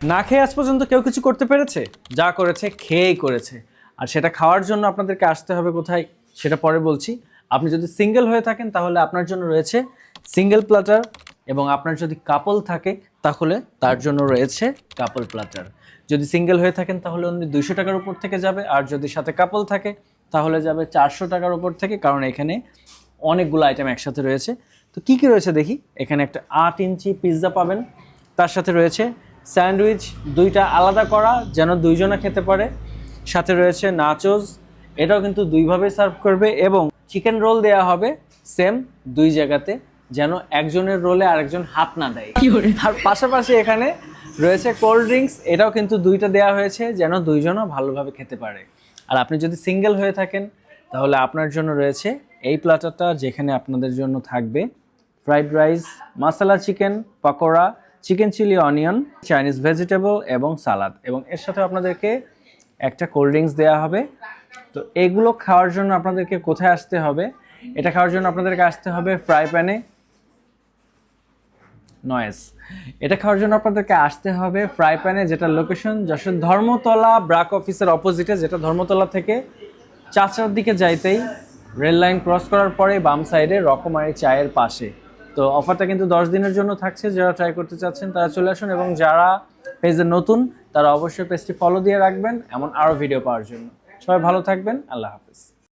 না খেয়ে আজ পর্যন্ত কেউ কিছু করতে পেরেছে? যা করেছে, খেয়েই করেছে। আর সেটা খাওয়ার জন্য আপনাদেরকে আসতে হবে কোথায়? সেটা পরে বলছি। আপনি যদি সিঙ্গেল হয়ে থাকেন, তাহলে আপনার জন্য রয়েছে সিঙ্গেল প্লাটার এবং আপনার যদি কাপল থাকে, তাহলে তার জন্য রয়েছে কাপল প্লাটার যদি সিঙ্গেল হয়ে থাকেন, তাহলে অনলি দুইশো টাকার উপর থেকে যাবে। আর যদি সাথে কাপল থাকে, তাহলে যাবে চারশো টাকার উপর থেকে, কারণ এখানে অনেকগুলো আইটেম একসাথে রয়েছে। তো কী কী রয়েছে দেখি? এখানে একটা আট ইঞ্চি পিৎজা পাবেন। তার সাথে রয়েছে স্যান্ডউইচ দুইটা আলাদা করা যেন দুইজনা খেতে পারে। সাথে রয়েছে নাচোস এটাও কিন্তু দুইভাবে সার্ভ করবে এবং চিকেন রোল দেয়া হবে সেম দুই জায়গাতে যেন একজনের রোলে আরেকজন হাত না দেয়। আর পাশাপাশি এখানে রয়েছে কোল্ড ড্রিঙ্কস এটাও কিন্তু দুইটা দেয়া হয়েছে যেন দুইজনও ভালোভাবে খেতে পারে। আর আপনি যদি সিঙ্গেল হয়ে থাকেন তাহলে আপনার জন্য রয়েছে এই প্লাটারটা যেখানে আপনাদের জন্য থাকবে fried rice masala chicken pakora chicken chilli onion Chinese vegetable এবং সালাদ এবং এর সাথে আপনাদেরকে একটা কোল্ড ড্রিঙ্কস দেওয়া হবে। তো এগুলো খাওয়ার জন্য আপনাদেরকে কোথায় আসতে হবে? এটা খাওয়ার জন্য আপনাদেরকে আসতে হবে ফ্রাই প্যানে নয়েস এটা খাওয়ার জন্য আপনাদেরকে আসতে হবে ফ্রাই প্যানে যেটা লোকেশন যশোর ধর্মতলা ব্রাক অফিসের অপোজিটে যেটা ধর্মতলা থেকে চাচার দিকে যাইতেই রেল লাইন ক্রস করার পরে বাম সাইডে রকমারি চায়ের পাশে। তো অফারটা কিন্তু দশ দিনের জন্য থাকছে, যারা ট্রাই করতে চাচ্ছেন তারা চলে আসুন এবং যারা পেজে নতুন, তারা অবশ্যই পেজটি ফলো দিয়ে রাখবেন, এমন আরও ভিডিও পাওয়ার জন্য। সবাই ভালো থাকবেন, আল্লাহ হাফিজ।